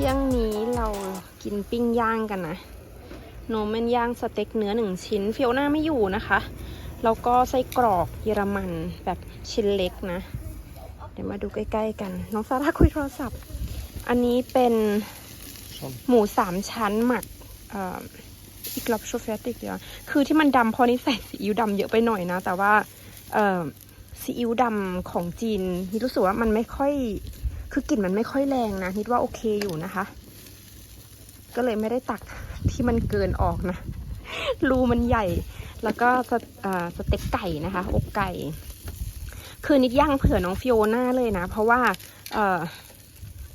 วัสดีค่ะเที่ยงนี้เรากินปิ้งย่างกันนะโนมเมนย่างสเต็กเนื้อหนึ่งชิ้นเฟียวหน้าไม่อยู่นะคะแล้วก็ไส้กรอกเยอรมันแบบชิ้นเล็กนะ เดี๋ยวมาดูใกล้ๆกัน น้องซาร่าคุยโทรศัพท์ อันนี้เป็นหมูสามชั้นหมักเอ่ออีกลับโชเฟติกเดียวคือที่มันดำเพราะนี่ใส่ซีอิ๊วดำเยอะไปหน่อยนะ แต่ว่าเอ่อซีอิ๊วดำของจีนนี่รู้สึกว่ามันไม่ค่อย คือกลิ่นมันไม่ค่อยแรงนะนิดว่าโอเคอยู่นะคะ ก็เลยไม่ได้ตักที่มันเกินออกนะ รูมันใหญ่ แล้วก็สเอ่อสเต็กไก่นะคะอกไก่ คือนิดย่างเผื่อน้องฟิโอน่าเลยนะ เพราะว่าเ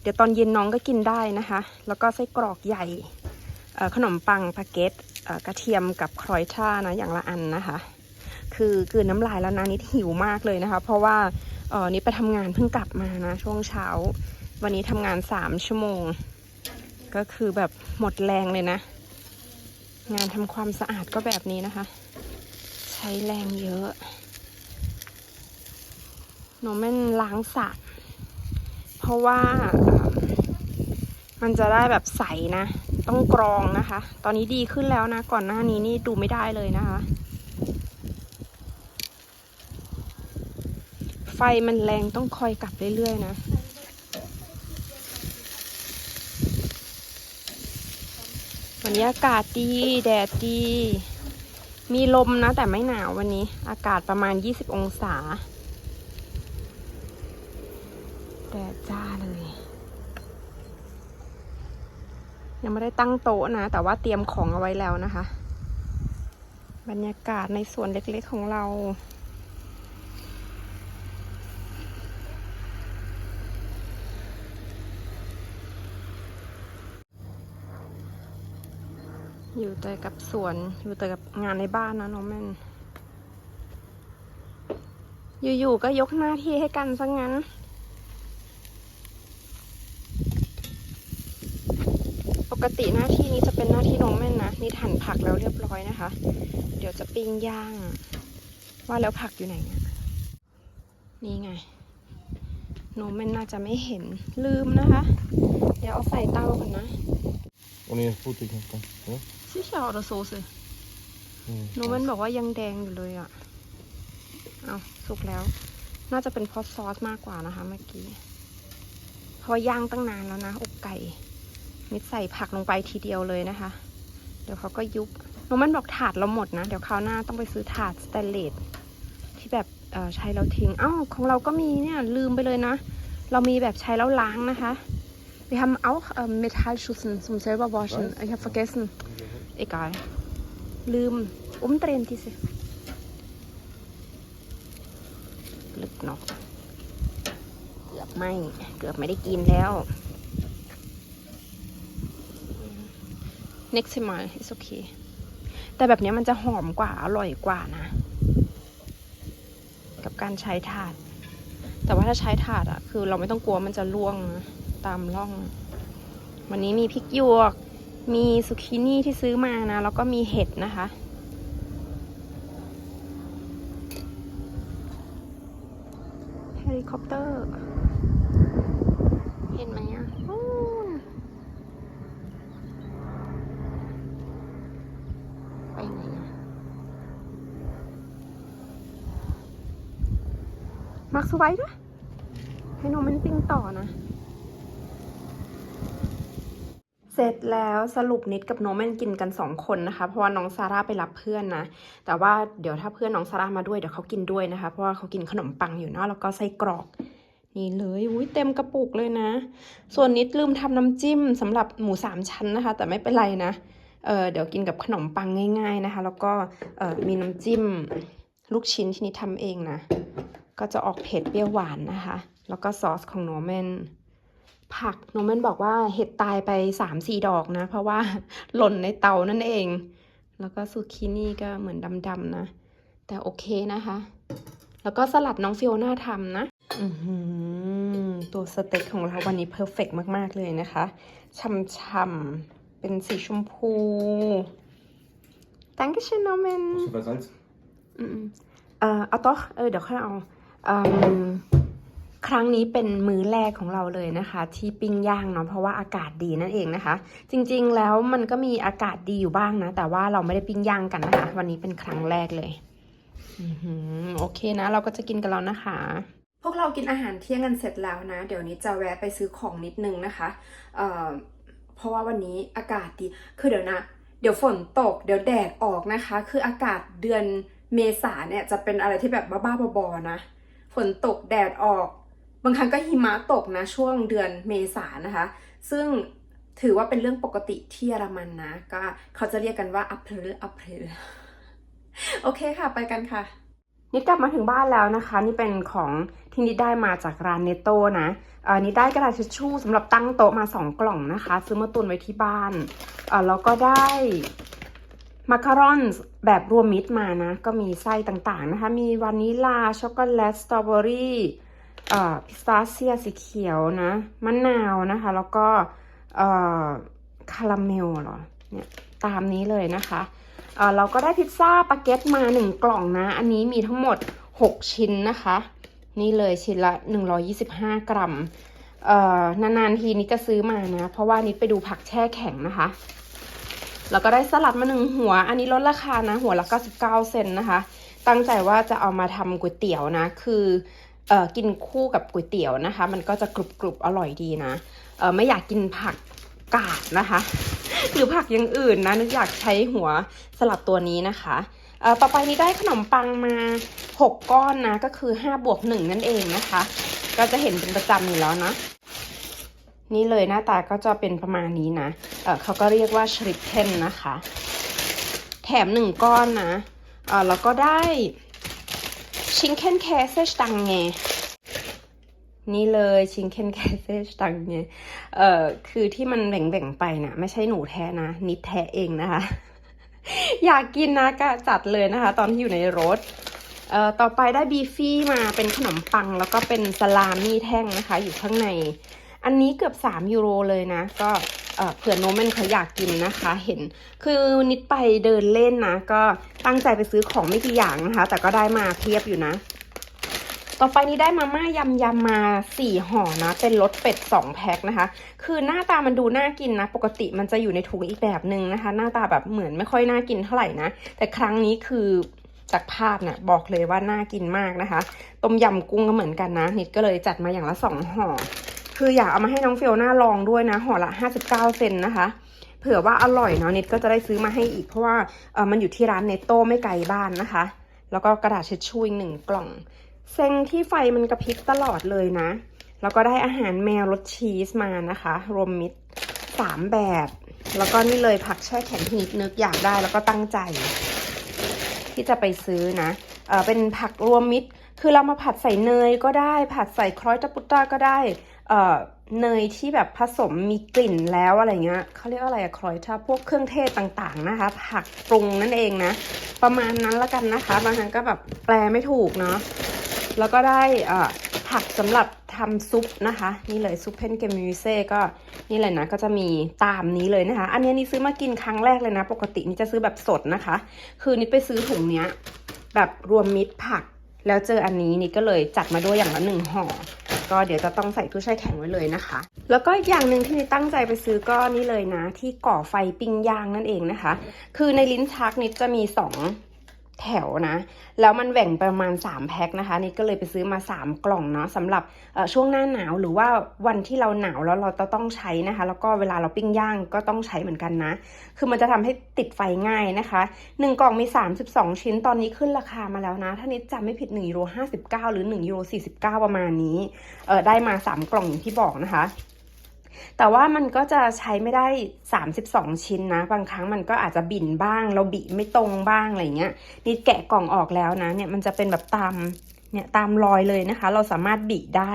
เดี๋ยวตอนเย็นน้องก็กินได้นะคะ แล้วก็ไส้กรอกใหญ่ขนมปังพาเกตเอ่อกระเทียมกับครอยช่านะอย่างละอันนะคะ คือกลืนน้ำลายแล้วนะนิดหิวมากเลยนะคะ เพราะว่า ออนิดไปทำงานเพิ่งกลับมานะ ช่วงเช้า วันนี้ทำงานสามชั่วโมง ก็คือแบบหมดแรงเลยนะ งานทำความสะอาดก็แบบนี้นะคะ ใช้แรงเยอะโนแม่นล้างสระเพราะว่ามันจะได้แบบใสนะ ต้องกรองนะคะ ตอนนี้ดีขึ้นแล้วนะ ก่อนหน้านี้นี่ดูไม่ได้เลยนะคะ ไฟมันแรงต้องคอยกลับเรื่อยๆนะ วันนี้อากาศดี แดดดี มีลมนะ แต่ไม่หนาววันนี้ อากาศประมาณ 20 องศา แดดจ้าเลย ยังไม่ได้ตั้งโต๊ะนะ แต่ว่าเตรียมของเอาไว้แล้วนะคะ บรรยากาศในส่วนเล็กๆของเรา อยู่แต่กับสวน อยู่แต่กับงานในบ้านนะน้องแม่น อยู่ๆก็ยกหน้าที่ให้กันซะงั้น ปกติหน้าที่นี้จะเป็นหน้าที่น้องแม่นนะ นี่หั่นผักแล้วเรียบร้อยนะคะ เดี๋ยวจะปิ้งย่าง ว่าแล้วผักอยู่ไหนนี่ไงน้องแม่นน่าจะไม่เห็นลืมนะคะ เดี๋ยวเอาใส่เตาก่อนนะ Wanneer voelt ik het dan? Ja? ชิชาออโซส Nee. หนูมันบอกว่ายังแดงอยู่เลยอะ เอาสุกแล้ว น่าจะเป็นเพราะซอสมากกว่านะคะเมื่อกี้เพราะย่างตั้งนานแล้วนะ อกไก่ มิดใส่ผักลงไปทีเดียวเลยนะคะ เดี๋ยวเขาก็ยุบหนูมันบอกถาดเราหมดนะ เดี๋ยวคราวหน้าต้องไปซื้อถาดสแตนเลสที่แบบเอ่อใช้แล้วทิ้งเอ้าของเราก็มีเนี่ยลืมไปเลยนะ เรามีแบบใช้แล้วล้างนะคะ Wir haben auch ähm, Metallschüsseln zum selber waschen. Ich habe vergessen. Egal. ลืม umdrehen diese ลึกเนาะเกือบไม่ เกือบไม่ได้กินแล้ว next time is okay แต่แบบเนี้ยมันจะหอมกว่า อร่อยกว่านะ กับการใช้ถาด แต่ว่าถ้าใช้ถาดอะคือเราไม่ต้องกลัวมันจะล่วงนะ ตามร่อง วันนี้มีพริกหยวก มีซุกินี่ที่ซื้อมานะ แล้วก็มีเห็ดนะคะ เฮลิคอปเตอร์ เห็นไหมอะไปไหนอะ มักสไว้ด้วยให้น้องมันปิ้งต่อนะ เสร็จแล้วสรุปนิดกับน้องแม่นกินกันสองคนนะคะ เพราะว่าน้องซาร่าไปรับเพื่อนนะ แต่ว่าเดี๋ยวถ้าเพื่อนน้องซาร่ามาด้วยเดี๋ยวเขากินด้วยนะคะ เพราะว่าเขากินขนมปังอยู่เนาะแล้วก็ไส้กรอกนี่เลยอุ้ยเต็มกระปุกเลยนะ ส่วนนิดลืมทำน้ำจิ้มสำหรับหมูสามชั้นนะคะ แต่ไม่เป็นไรนะเออเดี๋ยวกินกับขนมปังง่าย ๆนะคะ แล้วก็เออมีน้ำจิ้มลูกชิ้นที่นิดทำเองนะ ก็จะออกเผ็ดเปรี้ยวหวานนะคะ แล้วก็ซอสของโนแมน ผักโนแมนบอกว่าเห็ดตายไปสามสี่ดอกนะ เพราะว่าหล่นในเตานั่นเอง แล้วก็ซูกินี่ก็เหมือนดำๆนะ แต่โอเคนะคะ แล้วก็สลัดน้องฟิโอน่าทำนะอือหือตัวสเต็กของเราวันนี้เพอร์เฟกมาก ๆ เลยนะคะ ช่ำๆ เป็นสีชมพู danke schön น้องแมน Is er bij Salz? อืมๆเอ่อเอา ครั้งนี้เป็นมื้อแรกของเราเลยนะคะ ที่ปิ้งย่างเนาะเพราะว่าอากาศดีนั่นเองนะคะ จริงๆแล้วมันก็มีอากาศดีอยู่บ้างนะ แต่ว่าเราไม่ได้ปิ้งย่างกันนะคะ วันนี้เป็นครั้งแรกเลยอโอเคนะ เราก็จะกินกันแล้วนะคะ พวกเรากินอาหารเที่ยงกันเสร็จแล้วนะ เดี๋ยวนี้จะแวะไปซื้อของนิดนึงนะคะเเพราะว่าวันนี้อากาศดีคือเดี๋ยวนะ เดี๋ยวฝนตก เดี๋ยวแดดออกนะคะ คืออากาศเดือนเมษาเนี่ยจะเป็นอะไรที่แบบบ้าๆบอๆนะฝนตกแดดออก บางครั้งก็หิมะตกนะช่วงเดือนเมษานะคะ ซึ่งถือว่าเป็นเรื่องปกติที่เยอรมันนะ ก็เขาจะเรียกกันว่าอัพเพลอัพเพลโอเคค่ะ ไปกันค่ะนี่กลับมาถึงบ้านแล้วนะคะ นี่เป็นของที่นิดได้มาจากร้านเนโต้นะอ่อนิดได้กระดาษทิชชู่สำหรับตั้งโต๊ะมา 2 กล่องนะคะ ซื้อมาตุนไว้ที่บ้านแล้วก็ได้มาคารอนแบบรวมมิตรมานะ ก็มีไส้ต่างๆนะคะ มีวานิลาช็อกโกแลตสตรอเบอรี่ เอ่อพิสตาเซียสีเขียวนะมะนาวนะคะ แล้วก็เอ่อคาราเมลเหรอเนี่ยตามนี้เลยนะคะเอ่อเราก็ได้พิซซ่าปาเกตมา 1 กล่องนะ อันนี้มีทั้งหมด 6 ชิ้นนะคะ นี่เลยชิ้นละ 125 กรัมเอ่อนานๆทีนี้จะซื้อมานะ เพราะว่านี้ไปดูผักแช่แข็งนะคะแล้วก็ได้สลัดมาหนึ่งหัว อันนี้ลดราคานะ หัวละ99 เซนนะคะ ตั้งใจว่าจะเอามาทำก๋วยเตี๋ยวนะ คือ เออกินคู่กับก๋วยเตี๋ยวนะคะ มันก็จะกรุบกรุบอร่อยดีนะเออไม่อยากกินผักกาดนะคะ หรือผักอย่างอื่นนะนึกอยากใช้หัวสลัดตัวนี้นะคะเออต่อไปนี้ได้ขนมปังมา 6 ก้อนนะ ก็คือ5บวก1นั่นเองนะคะ ก็จะเห็นเป็นประจำอยู่แล้วนะนี่เลยหน้าตาก็จะเป็นประมาณนี้นะเเขาก็เรียกว่าชริปเทนนะคะ แถม1ก้อนนะเออแล้วก็ได้ ชิงเคนแคเซชตังเงนี่เลยชิงเคนแคเซชตังเงเอ่อคือที่มันแบ่งๆไปนะ่ะ ไม่ใช่หนูแท้นะ นิดแท้เองนะคะ อยากกินนะก็จัดเลยนะคะ ตอนที่อยู่ในรถเอ่อต่อไปได้บีฟี่มาเป็นขนมปัง แล้วก็เป็นสลามี่แท่งนะคะ อยู่ข้างใน อันนี้เกือบ 3 ยูโรเลยนะ ก็ เผื่อโนเมนเขาอยากกินนะคะ เห็นคือนิดไปเดินเล่นนะ ก็ตั้งใจไปซื้อของไม่กี่อย่างนะคะ แต่ก็ได้มาเพียบอยู่นะ ต่อไปนี้ได้มาม่ายำยำมาสี่ห่อนะ เป็นรสเป็ดสองแพ็คนะคะ คือหน้าตามันดูน่ากินนะ ปกติมันจะอยู่ในถุงอีกแบบหนึ่งนะคะ หน้าตาแบบเหมือนไม่ค่อยน่ากินเท่าไหร่นะ แต่ครั้งนี้คือจากภาพเนี่ยบอกเลยว่าน่ากินมากนะคะ ต้มยำกุ้งก็เหมือนกันนะ นิดก็เลยจัดมาอย่างละสองห่อ คืออยากเอามาให้น้องเฟลน่าลองด้วยนะห่อละ 59 เซนนะคะ เผื่อว่าอร่อยเนาะเนิดก็จะได้ซื้อมาให้อีกเพราะว่าเออมันอยู่ที่ร้านเนโต้ไม่ไกลบ้านนะคะ แล้วก็กระดาษเช็ดชู่อีกหนึ่งกล่องเซ็งที่ไฟมันกระพริบตลอดเลยนะ แล้วก็ได้อาหารแมวรสชีสมานะคะ รวมมิตรสามแบบ แล้วก็นี่เลยผักแช่แข็งที่นิดนึกอยากได้แล้วก็ตั้งใจ ที่จะไปซื้อนะเออเป็นผักรวมมิตร คือเรามาผัดใส่เนยก็ได้ ผัดใส่ครอยตาปุตตาก็ได้ เนยที่แบบผสมมีกลิ่นแล้วอะไรเงี้ยเขาเรียกอะไรอะครอยทาพวกเครื่องเทศต่างๆนะคะ ผักปรุงนั่นเองนะ ประมาณนั้นละกันนะคะ บางครั้งก็แบบแปลไม่ถูกเนาะแล้วก็ได้เอ่อผักสำหรับทำซุปนะคะ นี่เลยซุปเพนเกมิเซ่ก็นี่เลยนะก็จะมีตามนี้เลยนะคะ อันนี้นี่ซื้อมากินครั้งแรกเลยนะ ปกตินี่จะซื้อแบบสดนะคะ คือนี่ไปซื้อถุงเนี้ยแบบรวมมิตรผัก แล้วเจออันนี้นี่ก็เลยจัดมาด้วยอย่างละหนึ่งห่อ ก็เดี๋ยวจะต้องใส่ตู้แช่แข็งไว้เลยนะคะ แล้วก็อีกอย่างหนึ่งที่นิตั้งใจไปซื้อก็นี่เลยนะ ที่ก่อไฟปิ้งย่างนั่นเองนะคะ คือในลิ้นชักนิดจะมีสอง แถวนะ แล้วมันแบ่งประมาณ 3 แพ็คนะคะนิดก็เลยไปซื้อมา 3 กล่องเนาะสำหรับช่วงหน้าหนาวหรือว่าวันที่เราหนาวแล้วเราต้องใช้นะคะ แล้วก็เวลาเราปิ้งย่างก็ต้องใช้เหมือนกันนะ คือมันจะทำให้ติดไฟง่ายนะคะ 1 กล่องมี 32 ชิ้นตอนนี้ขึ้นราคามาแล้วนะ ถ้านิดจำไม่ผิด1ยูโร59 หรือ1ยูโร49 ประมาณนี้ได้มา 3 กล่องอย่างที่บอกนะคะ แต่ว่ามันก็จะใช้ไม่ได้ 32 ชิ้นนะ บางครั้งมันก็อาจจะบิ่นบ้าง เราบิไม่ตรงบ้างอะไรเงี้ยนี่แกะกล่องออกแล้วนะ เนี่ยมันจะเป็นแบบตามเนี่ยตามรอยเลยนะคะ เราสามารถบิได้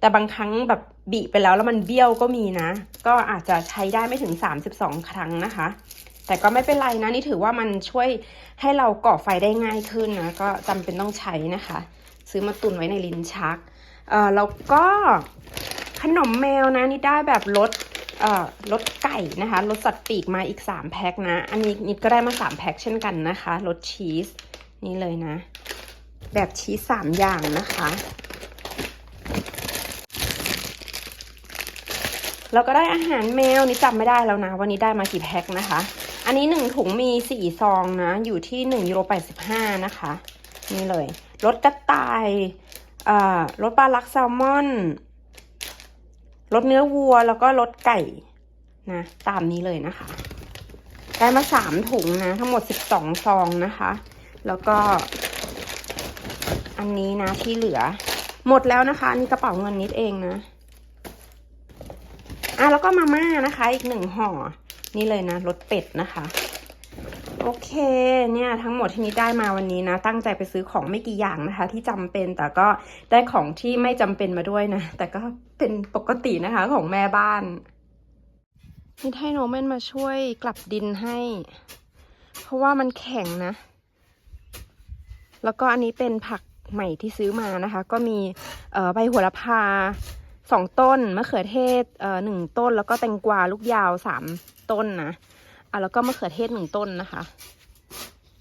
แต่บางครั้งแบบบิไปแล้วแล้วมันเบี้ยวก็มีนะ ก็อาจจะใช้ได้ไม่ถึง 32 ครั้งนะคะ แต่ก็ไม่เป็นไรนะ นี่ถือว่ามันช่วยให้เราก่อไฟได้ง่ายขึ้นนะ ก็จำเป็นต้องใช้นะคะ ซื้อมาตุนไว้ในลิ้นชัก เอ่อแล้วก็ ขนมแมวนะนี่ได้แบบรสเอ่อรสไก่นะคะรสสัตว์ปีกมาอีก 3 แพ็คนะ อันนี้นิดก็ได้มา 3 แพ็คเช่นกันนะคะรสชีสนี่เลยนะ แบบชีส 3 อย่างนะคะแล้วก็ได้อาหารแมวนี่จำไม่ได้แล้วนะ วันนี้ได้มากี่แพ็คนะคะ อันนี้หนึ่งถุงมีสี่ซองนะ อยู่ที่หนึ่งยูโรแปดสิบห้านะคะ นี่เลยรสกระต่ายอ่ารสปลาลักแซลมอน รสเนื้อวัวแล้วก็รสไก่นะตามนี้เลยนะคะ ได้มาสามถุงนะ ทั้งหมดสิบสองซองนะคะ แล้วก็ อันนี้นะที่เหลือ หมดแล้วนะคะนนี่กระเป๋าเงินนิดเองนะอะแล้วก็มาม่านะคะ อีกหนึ่งห่อนี่เลยนะรสเป็ดนะคะ โอเคเนี่ยทั้งหมดที่นิดได้มาวันนี้นะ ตั้งใจไปซื้อของไม่กี่อย่างนะคะ ที่จำเป็นแต่ก็ได้ของที่ไม่จำเป็นมาด้วยนะ แต่ก็เป็นปกตินะคะของแม่บ้านนี่ให้โนแมนมาช่วยกลับดินให้ เพราะว่ามันแข็งนะ แล้วก็อันนี้เป็นผักใหม่ที่ซื้อมานะคะ ก็มีใบหัวละพาสองต้นมะเขือเทศเอ่อหนึ่งต้น แล้วก็แตงกวาลูกยาวสามต้นนะ อะแล้วก็มะเขือเทศหนึ่งต้นนะคะ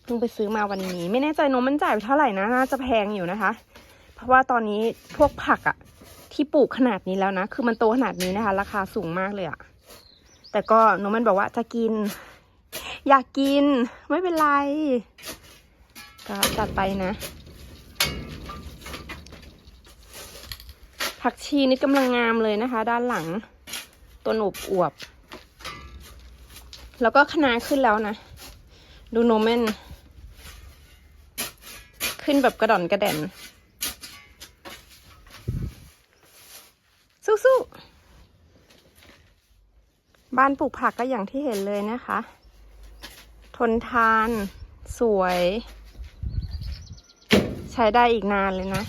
เพิ่งไปซื้อมาวันนี้ ไม่แน่ใจนมมันจ่ายไปเท่าไหร่นะน่าจะแพงอยู่นะคะ เพราะว่าตอนนี้พวกผักอะที่ปลูกขนาดนี้แล้วนะ คือมันโตขนาดนี้นะคะ ราคาสูงมากเลยอะแต่ก็นมมันบอกว่าจะกิน อยากกิน ไม่เป็นไรก็จัดไปนะ ผักชีนี่กำลังงามเลยนะคะ ด้านหลัง ต้นอวบอวบ แล้วก็คะน้าขึ้นแล้วนะ ดูโนเมน ขึ้นแบบกระดอนกระแด่น สู้ๆ บ้านปลูกผักก็อย่างที่เห็นเลยนะคะ ทนทาน สวย ใช้ได้อีกนานเลยนะ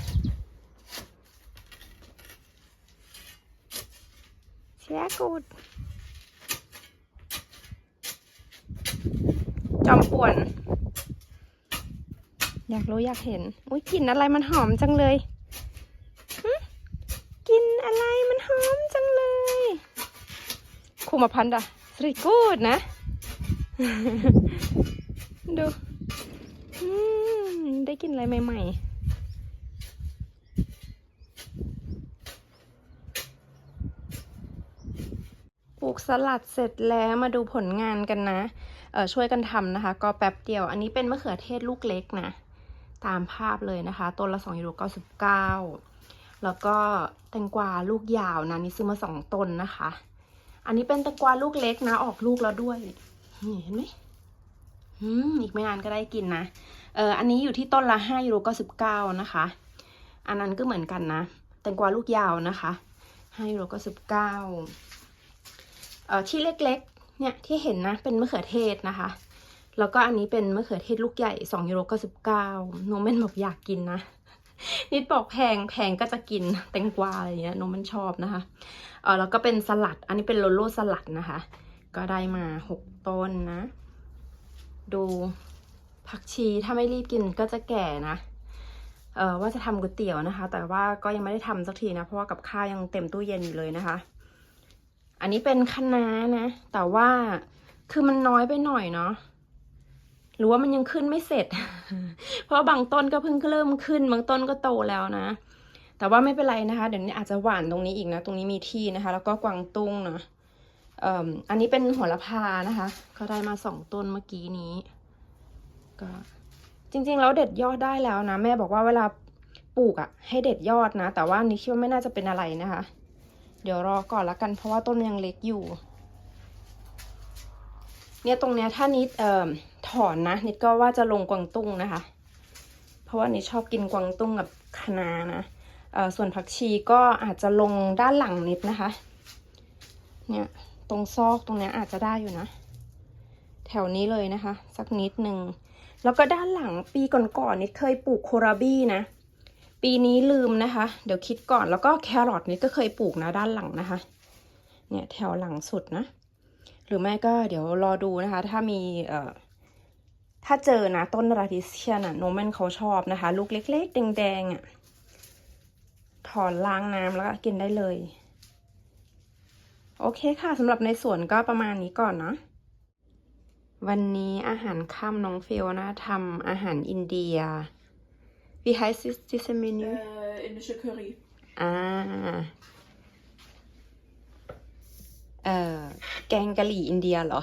เชียกูด จอมป่วน อยากรู้อยากเห็น อุ้ยกลิ่นอะไรมันหอมจังเลยกลิ่นอะไรมันหอมจังเลยคุมาพันดะสรีกูดนะ ดูได้กินอะไรใหม่ๆปลูกสลัดเสร็จแล้วมาดูผลงานกันนะ ช่วยกันทำนะคะ ก็แป๊บเดียว อันนี้เป็นมะเขือเทศลูกเล็กนะ ตามภาพเลยนะคะ ต้นละ2ยูโร99 แล้วก็แตงกวาลูกยาวนะนี่ซื้อมาสองต้นนะคะ อันนี้เป็นแตงกวาลูกเล็กนะ ออกลูกแล้วด้วยนี่เห็นไหมอืมอีกไม่นานก็ได้กินนะเอออันนี้อยู่ที่ต้นละ5ยูโร99 นะคะ อันนั้นก็เหมือนกันนะแตงกวาลูกยาวนะคะ5ยูโร99เอ่อที่เล็ก เนี่ยที่เห็นนะเป็นมะเขือเทศนะคะ แล้วก็อันนี้เป็นมะเขือเทศลูกใหญ่2ยูโร99โนเมนบอกอยากกินนะ นิดบอกแพงแพงก็จะกินแตงกวาอะไรอย่างเงี้ยโนเมนชอบนะคะเออแล้วก็เป็นสลัด อันนี้เป็นโลโลสลัดนะคะ ก็ได้มาหกต้นนะ ดูผักชีถ้าไม่รีบกินก็จะแก่นะเออว่าจะทำก๋วยเตี๋ยวนะคะ แต่ว่าก็ยังไม่ได้ทำสักทีนะ เพราะว่ากับข้าวยังเต็มตู้เย็นอยู่เลยนะคะ อันนี้เป็นคะน้านะ แต่ว่าคือมันน้อยไปหน่อยเนาะหรือว่ามันยังขึ้นไม่เสร็จ เพราะบางต้นก็เพิ่งเริ่มขึ้น บางต้นก็โตแล้วนะ แต่ว่าไม่เป็นไรนะคะ เดี๋ยวนี้อาจจะหวานตรงนี้อีกนะ ตรงนี้มีที่นะคะ แล้วก็กวางตุ้งเนาะเอ่ออันนี้เป็นหัวละพานะคะก็ได้มาสองต้นเมื่อกี้นี้ ก็ จริงๆแล้วเด็ดยอดได้แล้วนะ แม่บอกว่าเวลาปลูกอะ่ะ ให้เด็ดยอดนะ แต่ว่านี่คิดว่าไม่น่าจะเป็นอะไรนะคะ เดี๋ยวรอก่อนละกันเพราะว่าต้นยังเล็กอยู่ เนี่ยตรงเนี้ยถ้านิดเอ่อถอนนะ นิดก็ว่าจะลงกวางตุ้งนะคะ เพราะว่านิดชอบกินกวางตุ้งกับคะนานะเอ่อส่วนผักชีก็อาจจะลงด้านหลังนิดนะคะ เนี่ยตรงซอกตรงเนี้ยอาจจะได้อยู่นะ แถวนี้เลยนะคะ สักนิดหนึ่งแล้วก็ด้านหลังปีก่อนๆนิดเคยปลูกโคราบี้นะ ปีนี้ลืมนะคะ เดี๋ยวคิดก่อนแล้วก็แครอทนิดก็เคยปลูกนะด้านหลังนะคะ เนี่ยแถวหลังสุดนะ หรือไม่ก็เดี๋ยวรอดูนะคะ ถ้ามีเอ่อถ้าเจอนะต้นราดิเซียนอะโนแมนเขาชอบนะคะ ลูกเล็ก ๆ แดงๆอะถอนล้างน้ำแล้วก็กินได้เลย โอเคค่ะสำหรับในสวนก็ประมาณนี้ก่อนเนาะวันนี้อาหารค่ำน้องฟิลนะทำอาหารอินเดีย Wie heißt es, diese Menü? Äh, indische Curry. อ่าเอ่อแกงกะหรี่อินเดียเหรอ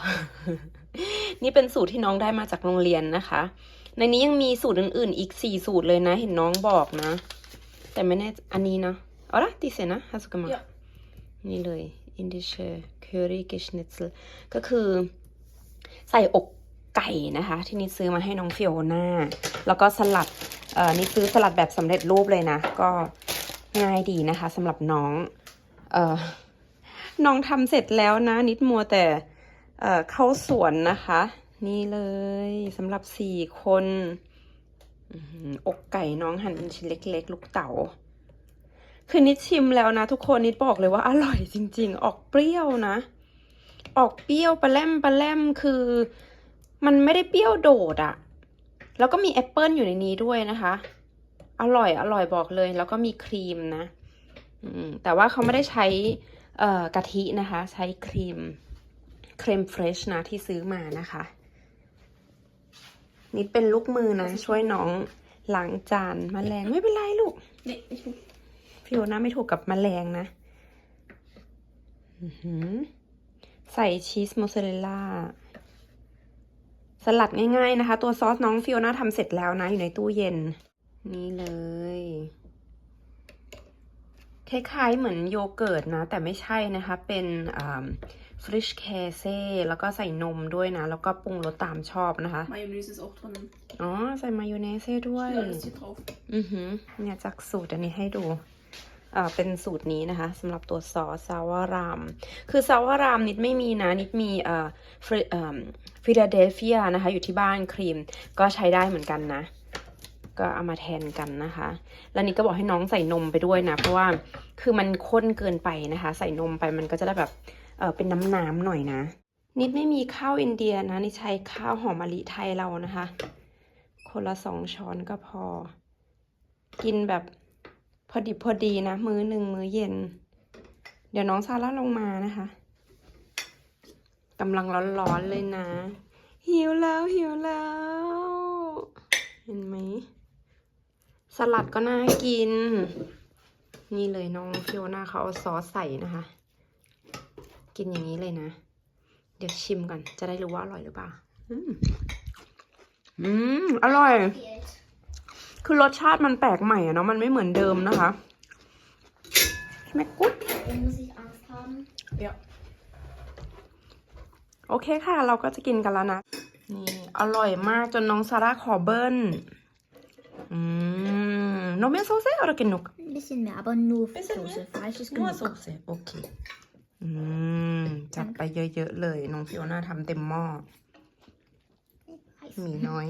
นี่เป็นสูตรที่น้องได้มาจากโรงเรียนนะคะ ในนี้ยังมีสูตรอื่นๆ อีกสี่สูตรเลยนะ เห็นน้องบอกนะ แต่ไม่แน่อันนี้นะเอาละดิเซนะฮัสกมา Ja. นี่เลย indische curry geschnitzel ก็คือใส่อก ไก่นะคะ ที่นิดซื้อมาให้น้องฟิโอนาแล้วก็สลัดเอ่อนี่ซื้อสลัดแบบสำเร็จรูปเลยนะ ก็ง่ายดีนะคะสำหรับน้องเอ่อน้องทำเสร็จแล้วนะ นิดมัวแต่เอ่อเข้าสวนนะคะ นี่เลยสำหรับสี่คนอกไก่น้องหั่นเป็นชิ้นเล็ก ๆ ลูกเต๋าคือนิดชิมแล้วนะ ทุกคนนิดบอกเลยว่าอร่อยจริง ๆ ออกเปรี้ยวนะ ออกเปรี้ยวปลาแรมปลาแรมคือ มันไม่ได้เปรี้ยวโดดอะแล้วก็มีแอปเปิลอยู่ในนี้ด้วยนะคะ อร่อยอร่อยบอกเลย แล้วก็มีครีมนะมแต่ว่าเขาไม่ได้ใช้กะทินะคะ ใช้ครีมครีมเฟรชนะที่ซื้อมานะคะ นิดเป็นลูกมือนะ ช่วยน้องล้างจานมแมลงไม่เป็นไรลูก Nee, ich will. ฟิโอนาไม่ถูกกับมแมลงนะใส่ชีสมอสซาเรลล่า สลัดง่ายๆนะคะ ตัวซอสน้องฟิโอนาทำเสร็จแล้วนะ อยู่ในตู้เย็น นี่เลยคล้ายๆเหมือนโยเกิร์ตนะ แต่ไม่ใช่นะคะ เป็นฟริชแคเซ่แล้วก็ใส่นมด้วยนะ แล้วก็ปรุงรสตามชอบนะคะ Mayonnaise ist auch drin. อ๋อ ใส่มายองเนสให้ด้วย Ja, alles hier drauf. อือหือเนี่ยจากสูตรอันนี้ให้ดูเอ่อเป็นสูตรนี้นะคะสำหรับตัวซอสซาวาราม คือซาวารามนิดไม่มีนะ นิดมีเอ่อ ฟริเอ่อฟิลาเดลเฟียนะคะ อยู่ที่บ้านครีมก็ใช้ได้เหมือนกันนะ ก็เอามาแทนกันนะคะ แล้วนิดก็บอกให้น้องใส่นมไปด้วยนะ เพราะว่าคือมันข้นเกินไปนะคะ ใส่นมไปมันก็จะได้แบบเออเป็นน้ำๆหน่อยนะ นิดไม่มีข้าวอินเดียนะนิดใช้ข้าวหอมมะลิไทยเรานะคะ คนละสองช้อนก็พอ กินแบบพอดิบพอดีนะ มื้อหนึ่งมื้อเย็น เดี๋ยวน้องซาร่าลงมานะคะ กำลังร้อนๆเลยนะ หิวแล้วหิวแล้ว เห็นไหม สลัดก็น่ากิน นี่เลยน้องฟิโอนาเขาเอาซอสใส่นะคะ กินอย่างนี้เลยนะ เดี๋ยวชิมก่อนจะได้รู้ว่าอร่อยหรือเปล่าอืมอืม อร่อย คือรสชาติมันแปลกใหม่อะเนาะ มันไม่เหมือนเดิมนะคะแม่กุ๊ด Muss ich Angst haben? Ja. โอเคค่ะ เราก็จะกินกันแล้วนะ นี่อร่อยมากจนน้องซาร่าขอเบิ้ลอืมนมเมโซเซ่อะไรกินนุก Ein bisschen mehr, aber nur Bisschen Soße. Fleisch ist นัว genug. โซเซ่โอเคอืมจัดไปเยอะๆเลย น้องฟิโอน่าทำเต็มหม้อ Heiß. หมีน้อย